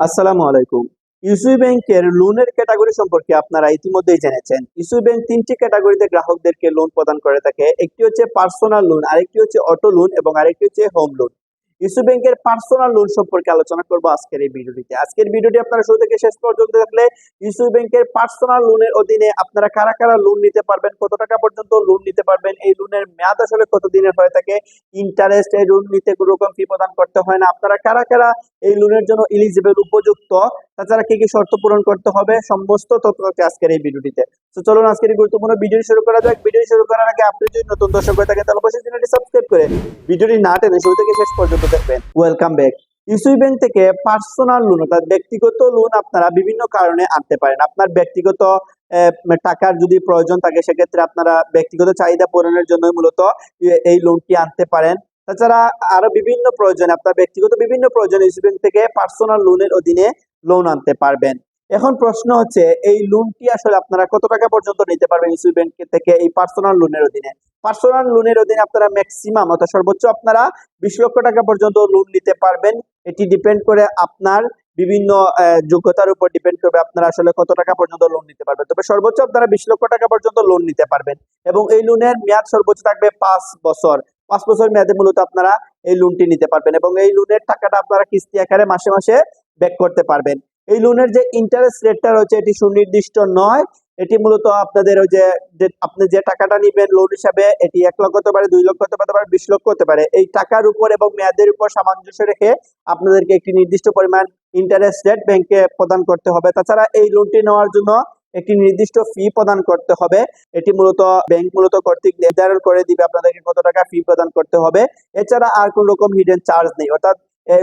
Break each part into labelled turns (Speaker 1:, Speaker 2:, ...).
Speaker 1: আসসালামু আলাইকুম। ইউসুই ব্যাংকের লোনের ক্যাটাগরি সম্পর্কে আপনারা ইতিমধ্যেই জেনেছেন। ইউসুই ব্যাংক তিনটি ক্যাটাগরিতে গ্রাহকদেরকে লোন প্রদান করে থাকে। একটি হচ্ছে পার্সোনাল লোন, আরেকটি হচ্ছে অটো লোন এবং আরেকটি হচ্ছে হোম লোন। ইউসি ব্যাংকের পার্সোনাল লোন সম্পর্কে আলোচনা করব আজকের এই ভিডিওটিতে। আজকের ভিডিওটি আপনারা শুরু থেকে শেষ পর্যন্ত দেখলে ইউসি ব্যাংকের পার্সোনাল লোনের অধীনে আপনারা কারা কারা লোন নিতে পারবেন, কত টাকা পর্যন্ত লোন নিতে পারবেন, এই লোনের মেয়াদ আসলে কত দিনের হয়ে থাকে ইন্টারেস্ট এই লোন নিতে কোনো রকম ফি প্রদান করতে হয় না। আপনারা কারা কারা এই লোনের জন্য এলিজিবল উপযুক্ত, তাছাড়া কি কি শর্ত পূরণ করতে হবে, সমস্ত তথ্য আজকের এই ভিডিওটিতে। তো চলুন আজকের এই গুরুত্বপূর্ণ ভিডিও শুরু করা যাক। ভিডিও শুরু করার আগে আপনি যদি নতুন দর্শক হয়ে থাকেন, তাহলে অবশ্যই চ্যানেলটি সাবস্ক্রাইব করে ভিডিওটি না টেনে শুরু থেকে শেষ পর্যন্ত দেখবেন। ওয়েলকাম ব্যাক ইউসুই ব্যাংক থেকে পার্সোনাল লোন অর্থাৎ ব্যক্তিগত লোন আপনারা বিভিন্ন কারণে আনতে পারেন। আপনার ব্যক্তিগত টাকার যদি প্রয়োজন থাকে, সেক্ষেত্রে আপনারা ব্যক্তিগত চাহিদা পূরণের জন্য মূলত এই লোনটি আনতে পারেন। তাছাড়া আরও বিভিন্ন প্রয়োজনে, আপনার ব্যক্তিগত বিভিন্ন প্রয়োজনে ইউসুই ব্যাংক থেকে পার্সোনাল লোনের অধীনে লোন আনতে পারবেন। এখন প্রশ্ন হচ্ছে, এই লোনটি আসলে আপনারা কত টাকা পর্যন্ত নিতে পারবেন ইসুই ব্যাংক থেকে এই পার্সোনাল লোনের অধীনে? পার্সোনাল লোনের অধীনে আপনারা ম্যাক্সিমাম অর্থাৎ সর্বোচ্চ আপনারা বিশ লক্ষ টাকা পর্যন্ত লোন নিতে পারবেন। এটি ডিপেন্ড করে আপনার বিভিন্ন যোগ্যতার উপর ডিপেন্ড করবে আপনারা আসলে কত টাকা পর্যন্ত লোন নিতে পারবেন। তবে সর্বোচ্চ আপনারা বিশ লক্ষ টাকা পর্যন্ত লোন নিতে পারবেন এবং এই লোনের মেয়াদ সর্বোচ্চ থাকবে পাঁচ বছর। পাঁচ বছর মেয়াদে মূলত আপনারা এই লোনটি নিতে পারবেন এবং এই লোনের টাকাটা আপনারা কিস্তি আকারে মাসে মাসে ব্যাক করতে পারবেন। এই লোনের যে ইন্টারেস্ট রেটটা রয়েছে, এটি সুনির্দিষ্ট নয়। এটি মূলত আপনাদের ওই যে আপনি যে টাকাটা নিবেন লোন হিসাবে, এটি এক লক্ষ হতে পারে, দুই লক্ষ হতে পারে বিশ লক্ষ হতে পারে। এই টাকার উপর এবং মেয়াদের উপর সামঞ্জস্য রেখে আপনাদেরকে একটি নির্দিষ্ট পরিমাণ ইন্টারেস্ট রেট ব্যাংকে প্রদান করতে হবে। তাছাড়া এই লোনটি নেওয়ার জন্য একটি নির্দিষ্ট ফি প্রদান করতে হবে। এটি মূলত ব্যাংক মূলত কর্তৃক নির্ধারণ করে দিবে আপনাদেরকে কত টাকা ফি প্রদান করতে হবে। এছাড়া আর কোন রকম হিডেন চার্জ নেই। অর্থাৎ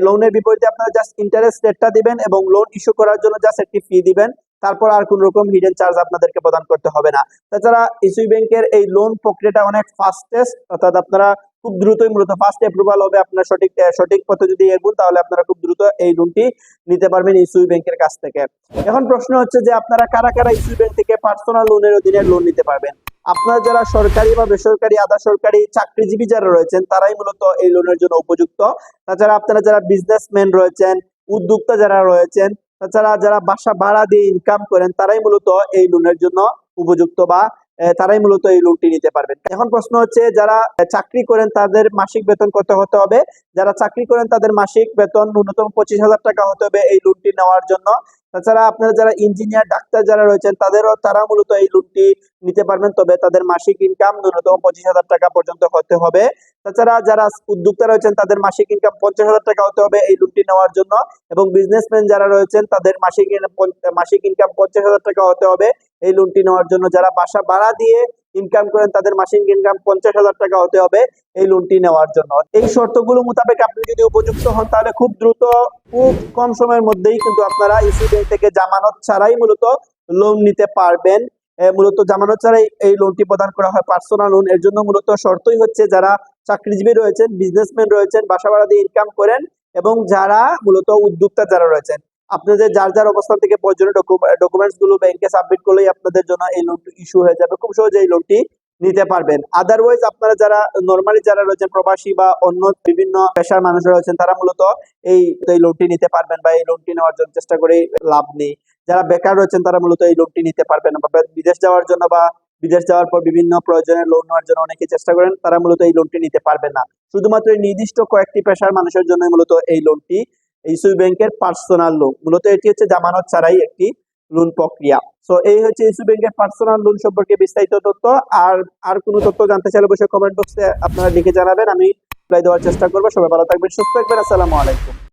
Speaker 1: লোনের বিপরীতে আপনারা জাস্ট ইন্টারেস্ট রেটটা দিবেন এবং লোন ইস্যু করার জন্য জাস্ট একটি ফি দিবেন। তারপর আর কোন রকম হিডেন চার্জ আপনাদেরকে প্রদান করতে হবে না। তাছাড়া ইসুই ব্যাংকের এই লোন প্রক্রিয়াটা অনেক ফাস্টেস্ট অর্থাৎ আপনারা খুব দ্রুতই মূলত ফার্স্ট অ্যাপ্রুভাল হবে আপনার সঠিক সঠিক পথে যদি এগুন, তাহলে আপনারা খুব দ্রুত এই লোনটি নিতে পারবেন ইসুই ব্যাংকের কাছ থেকে। এখন প্রশ্ন হচ্ছে যে আপনারা কারা কারা ইসুই ব্যাংক থেকে পার্সোনাল লোনের অধীনে লোন নিতে পারবেন? আপনারা যারা সরকারি বা বেসরকারি, আধা সরকারি চাকরিজীবী যারা রয়েছেন, তারাই মূলত এই লোনের জন্য উপযুক্ত। তাছাড়া আপনারা যারা বিজনেসম্যান রয়েছেন, উদ্যোক্তা যারা রয়েছেন, তাছাড়া যারা বাসা ভাড়া দিয়ে ইনকাম করেন, তারাই মূলত এই লোনের জন্য উপযুক্ত বা তারাই মূলত এই লোনটি নিতে পারবেন। এখন প্রশ্ন হচ্ছে, যারা চাকরি করেন তাদের মাসিক বেতন কত হতে হবে? যারা চাকরি করেন তাদের মাসিক বেতন ন্যূনতম পঁচিশ হাজার টাকা হতে হবে এই লোনটি নেওয়ার জন্য। তাছাড়া আপনারা যারা ইঞ্জিনিয়ার, ডাক্তার যারা রয়েছেন, তাদেরও তারা মূলত এই লোনটি নিতে পারবেন। তবে তাদের মাসিক ইনকাম ন্যূনতম পঁচিশ হাজার টাকা পর্যন্ত হতে হবে। তাছাড়া যারা উদ্যোক্তা রয়েছেন, তাদের মাসিক ইনকাম পঞ্চাশ হাজার টাকা হতে হবে এই লোনটি নেওয়ার জন্য। এবং বিজনেসম্যান যারা রয়েছেন, তাদের মাসিক মাসিক ইনকাম পঞ্চাশ হাজার টাকা হতে হবে। এই লোনটি নেওয়ার জন্য যারা বাসা ভাড়া দিয়ে ইনকাম করেন, তাদের মাসিক ইনকাম পঞ্চাশ হাজার টাকা হতে হবে এই লোনটি নেওয়ার জন্য। এই শর্তগুলো মোতাবেক আপনি যদি উপযুক্ত হন, তাহলে খুব দ্রুত, খুব কম সময়ের মধ্যেই কিন্তু আপনারা ইসি ব্যাংক থেকে জামানত ছাড়াই মূলত লোন নিতে পারবেন। মূলত জামানত ছাড়াই এই লোনটি প্রদান করা হয় পার্সোনাল লোন এর জন্য মূলত শর্তই হচ্ছে যারা চাকরিজীবী রয়েছেন বিজনেসম্যান রয়েছেন, বাসা ভাড়া দিয়ে ইনকাম করেন এবং যারা মূলত উদ্যোক্তা যারা রয়েছেন। আপনাদের যার যার অবস্থান থেকে প্রয়োজনীয় ডকুমেন্টসগুলো ব্যাংকে সাবমিট করলেই আপনাদের জন্য এই লোনটি ইস্যু হয়ে যাবে। খুব সহজে এই লোনটি নিতে পারবেন। আদারওয়াইজ আপনারা যারা নর্মালি যারা রয়েছেন প্রবাসী বা অন্য বিভিন্ন পেশার মানুষ রয়েছেন, তারা মূলত এই এই লোনটি নিতে পারবেন বা এই লোনটি নেওয়ার জন্য চেষ্টা করে লাভ নেই। যারা বেকার রয়েছেন, তারা মূলত এই লোনটি নিতে পারবেন বা বিদেশ যাওয়ার জন্য বা বিদেশ যাওয়ার পর বিভিন্ন প্রয়োজনে লোন নেওয়ার জন্য অনেকে চেষ্টা করেন, তারা মূলত এই লোনটি নিতে পারবেন না। শুধুমাত্র নির্দিষ্ট কয়েকটি পেশার মানুষের জন্য মূলত এই লোনটি ইসুই ব্যাংকের পার্সোনাল লোন মূলত এটি হচ্ছে জামানত ছাড়াই একটি লোন প্রক্রিয়া। সো এই হচ্ছে ইসু ব্যাংকের পার্সোনাল লোন সম্পর্কে বিস্তারিত তথ্য। আর আর কোনো তথ্য জানতে চাইলে অবশ্যই কমেন্ট বক্সে আপনারা লিখে জানাবেন। আমি রিপ্লাই দেওয়ার চেষ্টা করব। সবাই ভালো থাকবেন, সুস্থ থাকবেন। আসসালামু আলাইকুম।